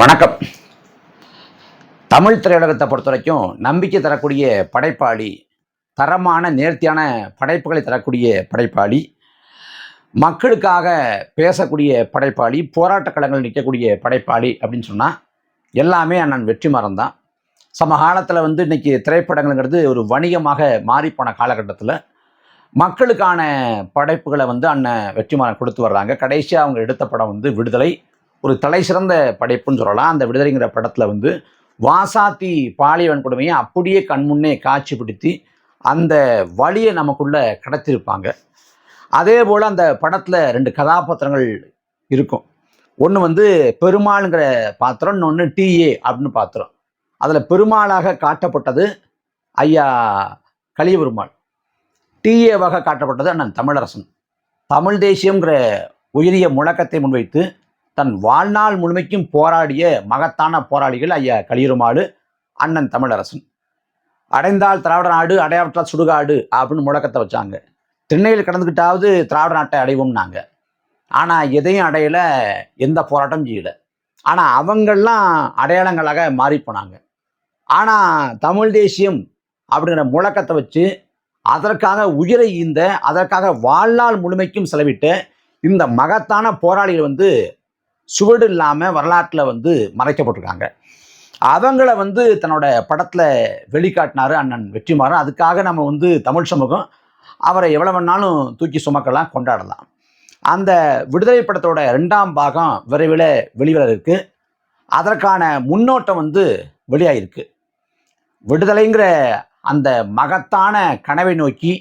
வணக்கம். தமிழ் திரையுலகத்தை பொறுத்த வரைக்கும் நம்பிக்கை தரக்கூடிய படைப்பாளி தரமான நேர்த்தியான படைப்புகளை தரக்கூடிய படைப்பாளி மக்களுக்காக பேசக்கூடிய படைப்பாளி போராட்டக் களங்கள் நிற்கக்கூடிய படைப்பாளி அப்படின்னு சொன்னால் எல்லாமே அண்ணன் வெற்றிமாறன் தான். சமகாலத்தில் வந்து இன்னைக்கு திரைப்படங்கள்ங்கிறது ஒரு வணிகமாக மாறிப்போன காலகட்டத்தில் மக்களுக்கான படைப்புகளை வந்து அண்ணன் வெற்றிமாறன் கொடுத்து வர்றாங்க. கடைசியாக அவங்க எடுத்த படம் வந்து விடுதலை. ஒரு தலை சிறந்த படைப்புன்னு சொல்லலாம். அந்த விடுதலைங்கிற படத்தில் வந்து வாசாத்தி பாலியவன் கொடுமையை அப்படியே கண்முன்னே காட்சிப்படுத்தி அந்த வழியை நமக்குள்ளே கடத்திருப்பாங்க அதே போல் அந்த படத்தில் ரெண்டு கதாபாத்திரங்கள் இருக்கும். ஒன்று வந்து பெருமாளுங்கிற பாத்திரம் இன்னொன்று டிஏ அப்படின்னு பாத்திரம். அதில் பெருமாளாக காட்டப்பட்டது ஐயா கலிய பெருமாள் டிஏவாக காட்டப்பட்டது அண்ணன் தமிழரசன். தமிழ் தேசியங்கிற உயரிய முழக்கத்தை முன்வைத்து தன் வாழ்நாள் முழுமைக்கும் போராடிய மகத்தான போராளிகள் ஐயா களியருமாடு அண்ணன் தமிழரசன். அடைந்தால் திராவிட நாடு அடையாற்றால் சுடுகாடு அப்படின்னு முழக்கத்தை வச்சாங்க. திண்ணையில் கடந்துக்கிட்டாவது திராவிட நாட்டை அடைவோம்னாங்க. ஆனால் எதையும் அடையலை எந்த போராட்டமும் செய்யலை. ஆனால் அவங்கெல்லாம் அடையாளங்களாக மாறி போனாங்க. ஆனால் தமிழ் தேசியம் அப்படிங்கிற முழக்கத்தை வச்சு அதற்காக உயிரை ஈந்த அதற்காக வாழ்நாள் முழுமைக்கும் செலவிட்ட இந்த மகத்தான போராளிகள் வந்து சுவடு இல்லாமல் வரலாற்றில் வந்து மறைக்கப்பட்டிருக்காங்க. அவங்கள வந்து தன்னோட படத்தில் வெளிக்காட்டினாரு அண்ணன் வெற்றிமாறன். அதுக்காக நம்ம வந்து தமிழ் சமூகம் அவரை எவ்வளோ வேணாலும் தூக்கி சுமக்கலாம் கொண்டாடலாம். அந்த விடுதலை படத்தோட ரெண்டாம் பாகம் விரைவில் வெளிவர இருக்கு. அதற்கான முன்னோட்டம் வந்து வெளியாயிருக்கு. விடுதலைங்கிற அந்த மகத்தான கனவை நோக்கி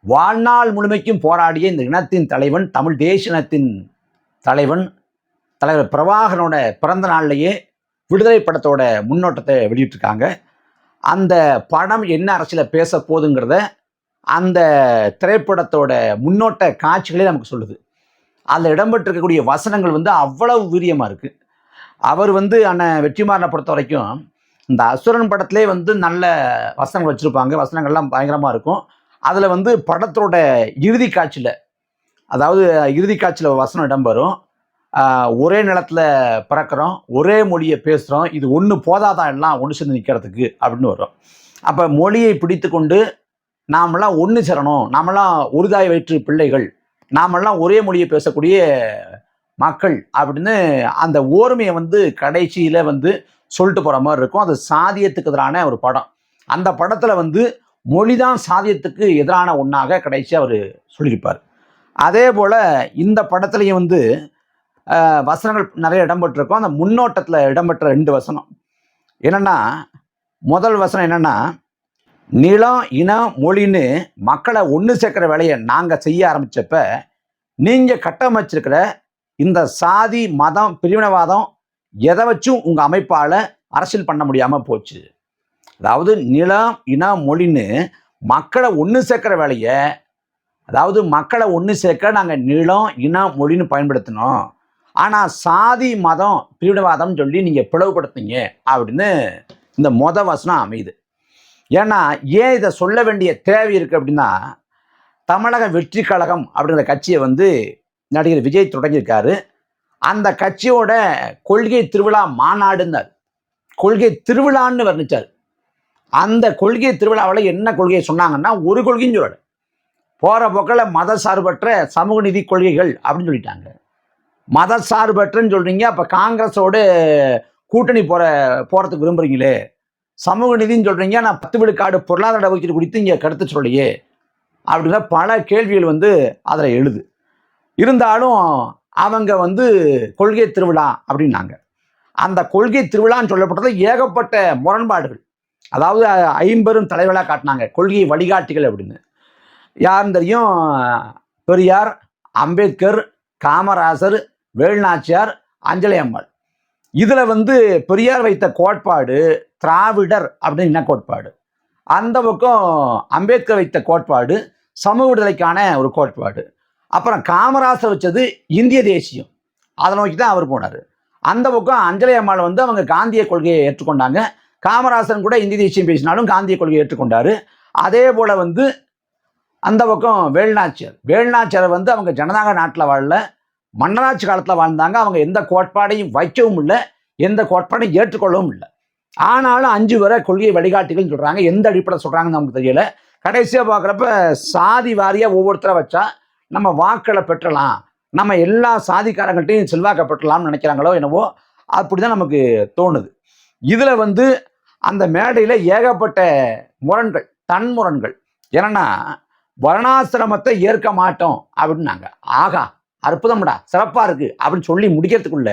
வாழ்நாள் முழுமைக்கும் போராடிய இந்த இனத்தின் தலைவன் தமிழ் தேசிய இனத்தின் தலைவன் தலைவர் பிரபாகரனோட பிறந்த நாள்லேயே விடுதலை படத்தோட முன்னோட்டத்தை வெளியிட்டிருக்காங்க. அந்த படம் என்ன அரசியல பேச போகுதுங்கிறத அந்த திரைப்படத்தோட முன்னோட்ட காட்சிகளே நமக்கு சொல்லுது. அதில் இடம்பெற்றிருக்கக்கூடிய வசனங்கள் வந்து அவ்வளவு வீரியமாக இருக்குது அவர் வந்து அண்ணன் வெற்றிமாறனை பொறுத்த வரைக்கும் இந்த அசுரன் படத்திலே வந்து நல்ல வசனங்கள் வச்சுருப்பாங்க. வசனங்கள்லாம் பயங்கரமாக இருக்கும். அதில் வந்து படத்தோட இறுதி காட்சியில் அதாவது இறுதி காட்சியில் வசனம் இடம்பெறும். ஒரே நிலத்தில் பிறக்கிறோம் ஒரே மொழியை பேசுகிறோம் இது ஒன்று போதாதான் எல்லாம் ஒன்று சேர்ந்து நிற்கிறதுக்கு அப்படின்னு வரும். அப்போ மொழியை பிடித்து கொண்டு நாமெல்லாம் ஒன்று சேரணும் நாமெல்லாம் ஒருதாய் வயிற்று பிள்ளைகள் நாமெல்லாம் ஒரே மொழியை பேசக்கூடிய மக்கள் அப்படின்னு அந்த ஓர்மையை வந்து கடைசியில் வந்து சொல்லிட்டு போகிற மாதிரி இருக்கும். அது சாதியத்துக்கு எதிரான ஒரு படம். அந்த படத்தில் வந்து மொழிதான் சாதியத்துக்கு எதிரான ஒன்றாக கடைசியாக அவர் சொல்லியிருப்பார். அதே போல் இந்த படத்துலையும் வந்து வசனங்கள் நிறைய இடம்பெற்றிருக்கும். அந்த முன்னோட்டத்தில் இடம்பெற்ற ரெண்டு வசனம். என்னென்னா முதல் வசனம் என்னென்னா நிலம் இனம் மொழின்னு மக்களை ஒன்று சேர்க்குற வேலையை நாங்கள் செய்ய ஆரம்பித்தப்ப நீங்கள் கட்டமைச்சிருக்கிற இந்த சாதி மதம் பிரிவினவாதம் எதை வச்சும் உங்கள் அமைப்பால் அரசியல் பண்ண முடியாமல் போச்சு. அதாவது நிலம் இனம் மொழின்னு மக்களை ஒன்று சேர்க்குற வேலையை அதாவது மக்களை ஒன்று சேர்க்க நாங்கள் நிலம் இனம் மொழின்னு பயன்படுத்தினோம். ஆனால் சாதி மதம் பிரிவினவாதம் சொல்லி நீங்கள் பிளவுபடுத்துங்க அப்படின்னு இந்த மொத வசனம் அமையுது. ஏன்னா ஏன் இதை சொல்ல வேண்டிய தேவை இருக்குது அப்படின்னா தமிழக வெற்றி கழகம் அப்படிங்கிற கட்சியை வந்து நடிகர் விஜய் தொடங்கியிருக்காரு. அந்த கட்சியோட கொள்கை திருவிழா மாநாடுன்னார். கொள்கை திருவிழான்னு வர்ணிச்சார். அந்த கொள்கை திருவிழாவில் என்ன கொள்கையை சொன்னாங்கன்னா ஒரு கொள்கைன்னு சொல்லலை. போகிற போக்கில் மத சார்பற்ற சமூக நீதி கொள்கைகள் அப்படின்னு சொல்லிட்டாங்க. மத சார்பற்றன்னு சொல்கிறீங்க அப்போ காங்கிரஸோட கூட்டணி போகிற போகிறதுக்கு விரும்புகிறீங்களே சமூக நிதின்னு சொல்கிறீங்க நான் பத்து விழுக்காடு பொருளாதார ஒதுக்கீடு குறித்து இங்கே கருத்து சொல்லையே அப்படின்னா பல கேள்விகள் வந்து அதில் எழுது. இருந்தாலும் அவங்க வந்து கொள்கை திருவிழா அப்படின்னாங்க. அந்த கொள்கை திருவிழான்னு சொல்லப்பட்டது ஏகப்பட்ட முரண்பாடுகள். அதாவது ஐம்பெரும் தலைவர்களாக காட்டினாங்க. கொள்கை வழிகாட்டிகள் அப்படின்னு. யாருன்னு தெரியும்? பெரியார் அம்பேத்கர் காமராசர் வேல்நாச்சியார் அஞ்சலையம்மாள் இதில் வந்து பெரியார் வைத்த கோட்பாடு திராவிடர் அப்படின்னு என்ன கோட்பாடு? அந்த பக்கம் அம்பேத்கர் வைத்த கோட்பாடு சமூக விடுதலைக்கான ஒரு கோட்பாடு. அப்புறம் காமராசர் வச்சது இந்திய தேசியம். அதை நோக்கி தான் அவர் போனார். அந்த பக்கம் அஞ்சலி அம்மாள் வந்து அவங்க காந்திய கொள்கையை ஏற்றுக்கொண்டாங்க. காமராசன் கூட இந்திய தேசியம் பேசினாலும் காந்திய கொள்கையை ஏற்றுக்கொண்டாரு. அதே போல் வந்து அந்த பக்கம் வேலுநாச்சியார். வேல்நாச்சியரை வந்து அவங்க ஜனநாயக நாட்டில் வாழல. மன்னராட்சி காலத்தில் வாழ்ந்தாங்க. அவங்க எந்த கோட்பாடையும் வைக்கவும் இல்லை. எந்த கோட்பாடையும் ஏற்றுக்கொள்ளவும் இல்லை. ஆனாலும் அஞ்சு வரை கொள்கை வழிகாட்டிகள்னு சொல்கிறாங்க எந்த அடிப்படையில் சொல்கிறாங்கன்னு நமக்கு தெரியல. கடைசியாக பார்க்குறப்ப சாதி வாரியாக ஒவ்வொருத்தரை வச்சா நம்ம வாக்களை பெற்றலாம். நம்ம எல்லா சாதிக்காரங்கள்ட்டையும் செல்வாக்க பெற்றலாம்னு நினைக்கிறாங்களோ என்னவோ அப்படி தான் நமக்கு தோணுது. இதில் வந்து அந்த மேடையில் ஏகப்பட்ட முரண்கள் தன்முரண்கள். என்னென்னா வர்ணாசிரமத்தை ஏற்க மாட்டோம் அப்படின்னாங்க. ஆகா அற்புதம்டா சிறப்பாக இருக்கு அப்படின்னு சொல்லி முடிக்கிறதுக்குள்ள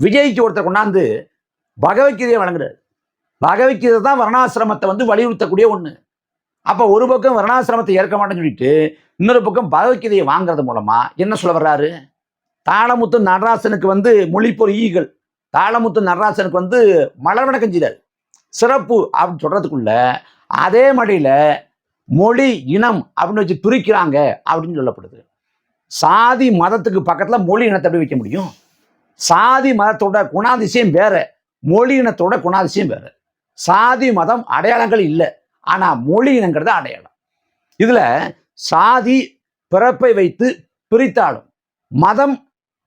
விஜய்க்கு ஒருத்தர் கொண்டாந்து பகவத்கீதையை வழங்குறாரு. பகவத்கீதை தான் வர்ணாசிரமத்தை வந்து வலியுறுத்தக்கூடிய ஒன்று அப்போ ஒரு பக்கம் வர்ணாசிரமத்தை ஏற்க மாட்டேன்னு சொல்லிட்டு இன்னொரு பக்கம் பகவத்கீதையை வாங்குறது மூலமாக என்ன சொல்ல வர்றாரு? தாளமுத்து நடராசனுக்கு வந்து மொழிப்பொரு ஈகள். தாளமுத்து நடராசனுக்கு வந்து மலர் செய்தார். சிறப்பு அப்படின்னு சொல்கிறதுக்குள்ள அதே மடியில் மொழி இனம் அப்படின்னு வச்சு பிரிக்கிறாங்க அப்படின்னு சொல்லப்படுது. சாதி மதத்துக்கு பக்கத்தில் மொழி இனத்தை எப்படி வைக்க முடியும்? சாதி மதத்தோட குணாதிசயம் வேற மொழி இனத்தோட குணாதிசயம் வேற. சாதி மதம் அடையாளங்கள் இல்லை ஆனால் மொழி இனங்கிறது அடையாளம். இதில் சாதி பிறப்பை வைத்து பிரித்தாலும் மதம்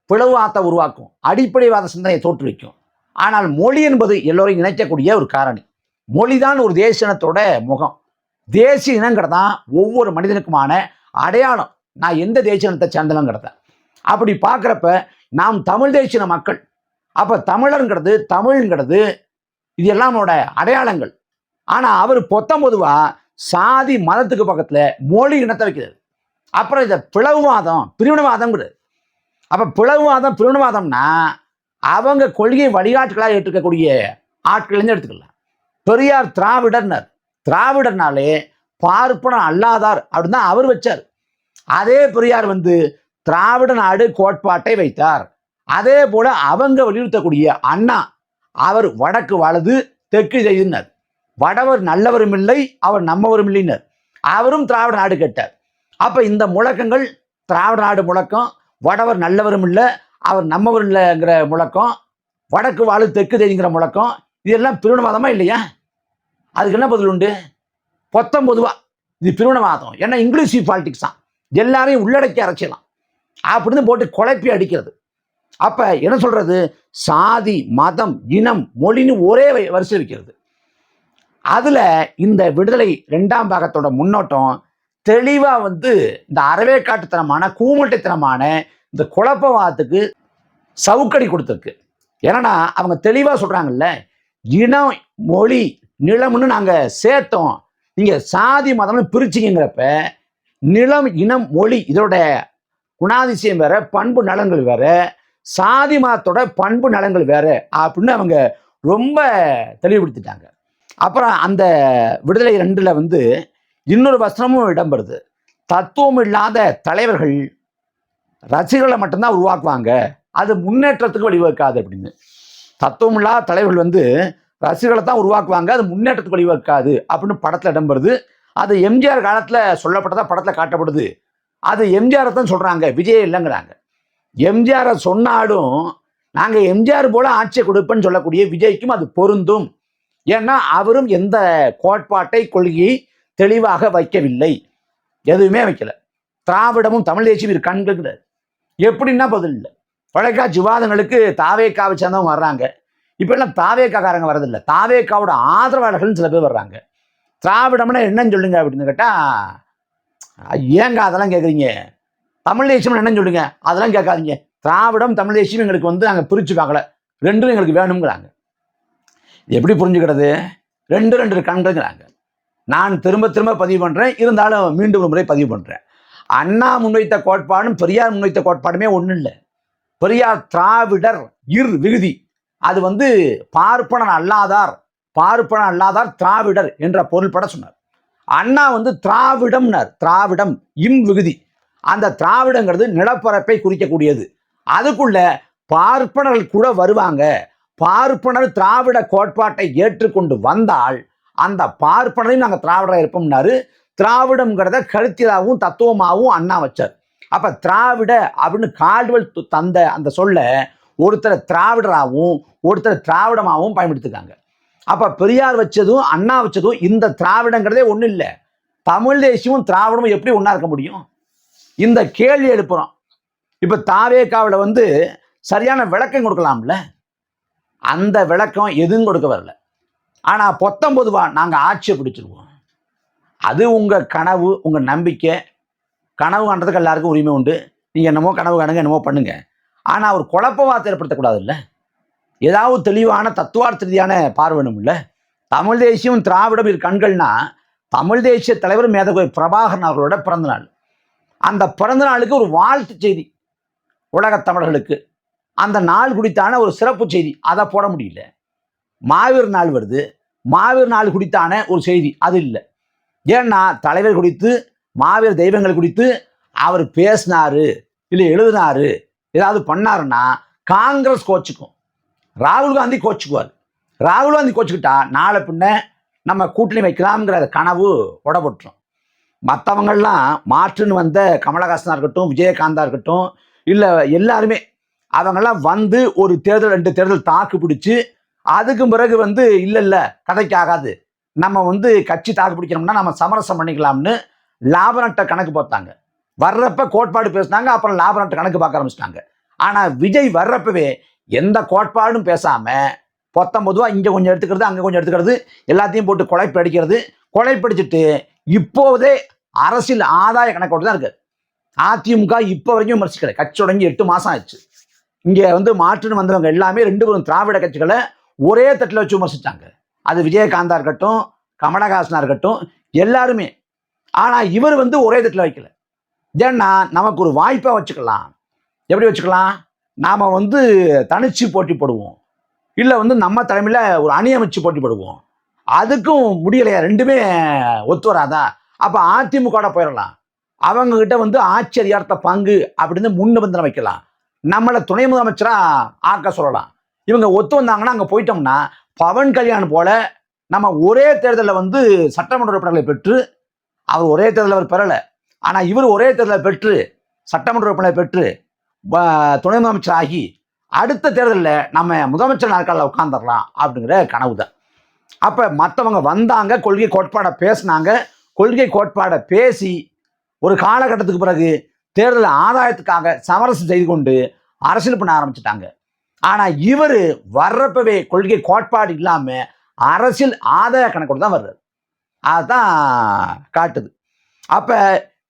பிளவாத்தை உருவாக்கும் அடிப்படைவாத சிந்தனையை தோற்றுவிக்கும் ஆனால் மொழி என்பது எல்லோரையும் இணைக்கக்கூடிய ஒரு காரணி. மொழிதான் ஒரு தேசிய இனத்தோட முகம். தேசிய இனங்கிறது தான் ஒவ்வொரு மனிதனுக்குமான அடையாளம். நான் எந்த தேசியத்தை சேர்ந்தவங்கிறத அப்படி பார்க்குறப்ப நாம் தமிழ் தேசிய மக்கள். அப்போ தமிழருங்கிறது தமிழ்ங்கிறது இது எல்லாமோட அடையாளங்கள். ஆனால் அவர் பொத்தம்பொதுவா சாதி மதத்துக்கு பக்கத்தில் மொழி இனத்தை வைக்கிறது. அப்புறம் இதை பிளவுவாதம் பிரிவினவாதம்ங்கிறது. அப்போ பிளவுவாதம் பிரிவினவாதம்னா அவங்க கொள்கை வழிகாட்டுகளாக ஏற்றுக்கக்கூடிய ஆட்கள்லேருந்து எடுத்துக்கலாம். பெரியார் திராவிடர்னர். திராவிடர்னாலே பார்ப்பனம் அல்லாதார் அப்படின்னு தான் அவர் வச்சார். அதே பெரியார் வந்து திராவிட நாடு கோட்பாட்டை வைத்தார். அதே போல அவங்க வலியுறுத்தக்கூடிய அண்ணா அவர் வடக்கு வலது தெற்கு செய்தினர் வடவர் நல்லவரும் இல்லை அவர் நம்மவரும் இல்லைனர். அவரும் திராவிட நாடு கேட்டார். அப்ப இந்த முழக்கங்கள் திராவிட நாடு முழக்கம் வடவர் நல்லவரும் இல்லை அவர் நம்மவர் இல்லைங்கிற முழக்கம் வடக்கு வாழு தெற்கு செய்திங்கிற முழக்கம் இதெல்லாம் பிரிவினவாதமா இல்லையா? அதுக்கு என்ன பதில் உண்டு? பொத்தம் பொதுவா. இது பிரிவினவாதம் ஏன்னா இங்கிலீஷ் பாலிடிக்ஸ் தான். எல்லாரையும் உள்ளடக்கி அரைச்சிடலாம். அப்படின்னு போட்டு குழப்பி அடிக்கிறது. அப்போ என்ன சொல்கிறது சாதி மதம் இனம் மொழின்னு ஒரே வ- வரிசை வைக்கிறது. அதில் இந்த விடுதலை ரெண்டாம் பாகத்தோட முன்னோட்டம் தெளிவாக வந்து இந்த அறவேக்காட்டுத்தனமான கூமட்டைத்தனமான இந்த குழப்பவாதத்துக்கு சவுக்கடி கொடுத்துருக்கு. ஏன்னா அவங்க தெளிவாக சொல்கிறாங்கல்ல இனம் மொழி நிலம்னு நாங்கள் சேர்த்தோம். நீங்கள் சாதி மதம்னு பிரிச்சிங்கிறப்ப நிலம் இனம் மொழி இதோட குணாதிசயம் வேற பண்பு நலன்கள் வேற சாதி மதத்தோட பண்பு நலன்கள் வேற அப்படின்னு அவங்க ரொம்ப தெளிவுபடுத்திட்டாங்க. அப்புறம் அந்த விடுதலை ரெண்டுல வந்து இன்னொரு வசனமும் இடம்பெறுது. தத்துவம் இல்லாத தலைவர்கள் ரசிகர்களை மட்டும்தான் உருவாக்குவாங்க. அது முன்னேற்றத்துக்கு வழிவகுக்காது அப்படின்னு. தத்துவம் இல்லாத தலைவர்கள் வந்து ரசிகர்களை தான் உருவாக்குவாங்க. அது முன்னேற்றத்துக்கு வழிவகுக்காது அப்படின்னு படத்தில் இடம்பெறுது. அது எம்ஜிஆர் காலத்தில் சொல்லப்பட்டதா படத்தில் காட்டப்படுது. அது எம்ஜிஆரை தான் சொல்கிறாங்க விஜய் இல்லைங்கிறாங்க. எம்ஜிஆரை சொன்னாலும் நாங்கள் எம்ஜிஆர் போல ஆட்சியை கொடுப்பேன்னு சொல்லக்கூடிய விஜய்க்கும் அது பொருந்தும். ஏன்னா அவரும் எந்த கோட்பாட்டை கொள்கையை தெளிவாக வைக்கவில்லை. எதுவுமே வைக்கல. திராவிடமும் தமிழ் தேசியம் இரு கண்கள் எப்படின்னா பதில் இல்லை. தொலைக்காட்சி விவாதங்களுக்கு தாவேக்காவை சேர்ந்தவங்க வர்றாங்க. இப்போ எல்லாம் தாவேக்காக்காரங்க வரதில்லை தாவேக்காவோட ஆதரவாளர்கள்னு சில பேர் வர்றாங்க. திராவிடம்னா என்னன்னு சொல்லுங்க அப்படின்னு கேட்டால் ஏங்க அதெல்லாம் கேட்குறீங்க தமிழ் தேசியம் என்னன்னு சொல்லுங்க? அதெல்லாம் கேட்காதீங்க. திராவிடம் தமிழ் தேசியம் எங்களுக்கு வந்து நாங்கள் பிரித்து பார்க்கல. ரெண்டும் எங்களுக்கு வேணுங்கிறாங்க எப்படி புரிஞ்சுக்கிறது? ரெண்டு ரெண்டு கண்களுங்கிறாங்க. நான் திரும்ப திரும்ப பதிவு பண்ணுறேன் இருந்தாலும் மீண்டும் ஒரு முறை பதிவு பண்ணுறேன் அண்ணா முன்வைத்த கோட்பாடும் பெரியார் முன்வைத்த கோட்பாடுமே ஒன்றும் இல்லை. பெரியார் திராவிடர் இர் விகுதி. அது வந்து பார்ப்பனர் அல்லாதார். பார்ப்பன அல்லாதார் திராவிடர் என்ற பொருள்பட சொன்னார். அண்ணா வந்து திராவிடம்னார். திராவிடம் இம் விகுதி. அந்த திராவிடங்கிறது நிலப்பரப்பை குறிக்கக்கூடியது. அதுக்குள்ள பார்ப்பனர்கள் கூட வருவாங்க. பார்ப்பனர் திராவிட கோட்பாட்டை ஏற்றுக்கொண்டு வந்தால் அந்த பார்ப்பனரையும் நாங்கள் திராவிடராக இருப்போம்னாரு. திராவிடம்ங்கிறத கருத்தியலாகவும் தத்துவமாகவும் அண்ணா வச்சார். அப்ப திராவிட அப்படின்னு கால்வெல் தந்த அந்த சொல்ல ஒருத்தர் திராவிடராகவும் ஒருத்தர் திராவிடமாகவும் பயன்படுத்திருக்காங்க. அப்ப பெரியார் வச்சதும் அண்ணா வச்சதும் இந்த திராவிடங்கிறதே ஒன்றும் இல்லை. தமிழ் தேசியமும் திராவிடமும் எப்படி ஒன்றா இருக்க முடியும்? இந்த கேள்வி எழுப்புறோம். இப்போ தாவேக்காவில் வந்து சரியான விளக்கம் கொடுக்கலாம்ல? அந்த விளக்கம் எதுவும் கொடுக்க வரல. ஆனால் பொத்தம்பொதுவா நாங்கள் ஆட்சியை பிடிச்சிருவோம். அது உங்கள் கனவு உங்கள் நம்பிக்கை. கனவு காண்றதுக்கு எல்லாருக்கும் உரிமை உண்டு. நீங்கள் என்னமோ கனவு காணுங்க என்னமோ பண்ணுங்க. ஆனால் ஒரு குழப்பவாதத்தை ஏற்படுத்தக்கூடாதுல்ல? ஏதாவது தெளிவான தத்துவார்த்த ரீதியான பார்வனும் இல்லை தமிழ் தேசியம் திராவிடம் இரு கண்கள்னா தமிழ் தேசிய தலைவர் மேதகோய் பிரபாகரன் அவர்களோட பிறந்தநாள் அந்த பிறந்த நாளுக்கு ஒரு வாழ்த்து செய்தி உலகத் தமிழர்களுக்கு. அந்த நாள் குறித்தான ஒரு சிறப்பு செய்தி அதை போட முடியல. மாவீர் நாள் வருது மாவீர் நாள் குறித்தான ஒரு செய்தி அது இல்லை. ஏன்னா தலைவர் குறித்து மாவீர் தெய்வங்கள் குறித்து அவர் பேசினாரு இல்லை எழுதினாரு ஏதாவது பண்ணாருன்னா காங்கிரஸ் கோச்சுக்கும். ராகுல் காந்தி கோச்சுக்குவார். ராகுல் காந்தி கோச்சுக்கிட்டா நாளை பின்ன நம்ம கூட்டணி வைக்கலாம்ங்கிற கனவு உடப்பட்டுரும் மற்றவங்கள்லாம் மாற்றுன்னு வந்த கமலஹாசனாக இருக்கட்டும் விஜயகாந்தா இருக்கட்டும் இல்லை எல்லாருமே அவங்கெல்லாம் வந்து ஒரு தேர்தல் ரெண்டு தேர்தல் தாக்கு பிடிச்சி அதுக்கு பிறகு வந்து இல்லை இல்லை கதைக்கு ஆகாது நம்ம வந்து கட்சி தாக்கு பிடிக்கணும்னா நம்ம சமரசம் பண்ணிக்கலாம்னு லாப நட்ட கணக்கு பார்த்தாங்க வர்றப்ப கோட்பாடு பேசினாங்க அப்புறம் லாப நட்ட கணக்கு பார்க்க ஆரம்பிச்சிட்டாங்க. ஆனால் விஜய் வர்றப்பவே எந்த கோட்பாடும் பேசாமல் பொத்தம்பொதுவாக இங்கே கொஞ்சம் எடுத்துக்கிறது அங்கே கொஞ்சம் எடுத்துக்கிறது எல்லாத்தையும் போட்டு கொலைப்பு அடிக்கிறது கொலைப்படிச்சிட்டு இப்போதே அரசியல் ஆதாய கணக்கோடு தான் இருக்குது அதிமுக இப்போ வரைக்கும் விமர்சிக்கல. கட்சி தொடங்கி எட்டு மாதம் ஆச்சு இங்கே வந்து மாற்றுன்னு வந்தவங்க எல்லாமே ரெண்டு பேரும் திராவிட கட்சிகளை ஒரே தட்டில் வச்சு விமர்சித்தாங்க அது விஜயகாந்தா இருக்கட்டும் கமலஹாசனா இருக்கட்டும் எல்லாருமே. ஆனால் இவர் வந்து ஒரே தட்டில் வைக்கல. ஏன்னா நமக்கு ஒரு வாய்ப்பை வச்சுக்கலாம். எப்படி வச்சுக்கலாம்? நாம் வந்து தனிச்சு போட்டி போடுவோம். இல்லை வந்து நம்ம தலைமையில் ஒரு அணி அமைச்சு போட்டி போடுவோம். அதுக்கும் முடியலையா? ரெண்டுமே ஒத்து வராதா? அப்போ அதிமுக போயிடலாம். அவங்கக்கிட்ட வந்து ஆட்சி அதிகாரத்தை பங்கு அப்படின்னு முன்னிபந்தனை வைக்கலாம். நம்மளை துணை முதலமைச்சராக ஆக்க சொல்லலாம். இவங்க ஒத்து வந்தாங்கன்னா அங்கே போயிட்டோம்னா பவன் கல்யாண் போல நம்ம ஒரே தேர்தலில் வந்து சட்டமன்ற உறுப்பினர்களை பெற்று அவர் ஒரே தேர்தலில் அவர் பெறலை. ஆனால் இவர் ஒரே தேர்தலில் பெற்று சட்டமன்ற உறுப்பினரை பெற்று துணை முதலமைச்சர் ஆகி அடுத்த தேர்தலில் நம்ம முதலமைச்சர் நாற்காலில் உட்காந்துடலாம் அப்படிங்கிற கனவு தான் அப்போ மற்றவங்க வந்தாங்க கொள்கை கோட்பாடை பேசினாங்க. கொள்கை கோட்பாடை பேசி ஒரு காலகட்டத்துக்கு பிறகு தேர்தல் ஆதாயத்துக்காக சமரசம் செய்து கொண்டு அரசியல் பண்ண ஆரம்பிச்சிட்டாங்க. ஆனால் இவர் வர்றப்பவே கொள்கை கோட்பாடு இல்லாமல் அரசியல் ஆதாய கணக்கோடு தான் வர்றாரு. அதுதான் காட்டுது. அப்போ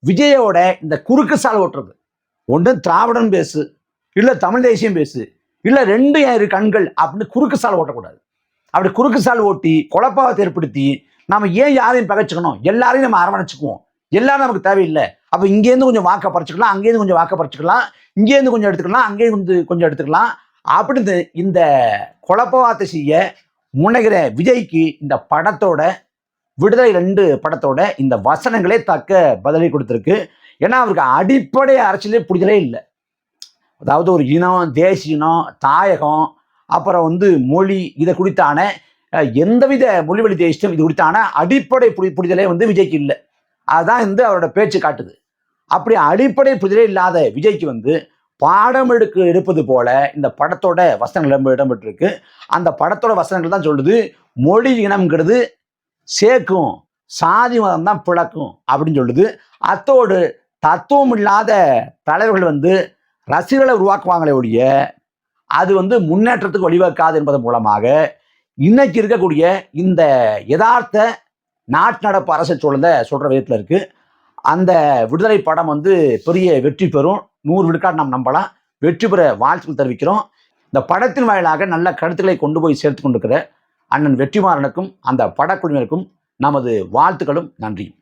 விஜயோட இந்த குறுக்கு சால் ஓட்டுறது. ஒன்று திராவிடன் பேசு இல்லை தமிழ் தேசியம் பேசு இல்லை ரெண்டு ஏறு கண்கள் அப்படின்னு குறுக்கு சால் ஓட்டக்கூடாது. அப்படி குறுக்கு சால் ஓட்டி குழப்பாவத்தை ஏற்படுத்தி நம்ம ஏன் யாரையும் பகைச்சுக்கணும்? எல்லாரையும் நம்ம அரவணைச்சுக்குவோம். எல்லாரும் நமக்கு தேவையில்லை. அப்போ இங்கேருந்து கொஞ்சம் வாக்க பறிச்சுக்கலாம் அங்கேருந்து கொஞ்சம் வாக்க பறிச்சுக்கலாம் இங்கேருந்து கொஞ்சம் எடுத்துக்கலாம் அங்கேருந்து கொஞ்சம் கொஞ்சம் எடுத்துக்கலாம். அப்படின்னு இந்த குழப்பவாத்தை செய்ய முனைகிற விஜய்க்கு இந்த படத்தோட விடுதலை ரெண்டு படத்தோட இந்த வசனங்களே தக்க பதிலை கொடுத்துருக்கு. ஏன்னா அவருக்கு அடிப்படை அரசியலே புரிதலே இல்லை. அதாவது ஒரு இனம் தேசியம் தாயகம் அப்புறம் வந்து மொழி இதை குறித்தான அஹ், எந்தவித மொழிவழி தேசியம் இது குறித்தான அடிப்படை புடி புரிதலே வந்து விஜய்க்கு இல்லை. அதுதான் வந்து அவரோட பேச்சு காட்டுது. அப்படி அடிப்படை புரிதலே இல்லாத விஜய்க்கு வந்து பாடம் எடுக்க எடுப்பது போல இந்த படத்தோட வசனங்கள் இடம் இடம்பெற்றிருக்கு. அந்த படத்தோட வசனங்கள் தான் சொல்லுது மொழி இனம்ங்கிறது சேர்க்கும் சாதி மதம் தான் பிளக்கும் அப்படின்னு சொல்லுது. அத்தோடு தத்துவம் இல்லாத தலைவர்கள் வந்து ரசிகர்களை உருவாக்குவாங்களே ஒழிய அது வந்து முன்னேற்றத்துக்கு வழிவகுக்காது என்பதன் மூலமாக இன்னைக்கு இருக்கக்கூடிய இந்த யதார்த்த நாட்டு நடப்பு அரசியல் சூழலை சொல்கிற விதத்தில் இருக்கு. அந்த விடுதலை படம் வந்து பெரிய வெற்றி பெறும். நூறு விழுக்காடு நாம் நம்பலாம். வெற்றி பெற வாழ்த்துக்கள் தெரிவிக்கிறோம். இந்த படத்தின் வாயிலாக நல்ல கருத்துக்களை கொண்டு போய் சேர்த்து கொண்டிருக்கிற அண்ணன் வெற்றிமாறனுக்கும் அந்த படக்குழுவினருக்கும் நமது வாழ்த்துக்களும் நன்றியும்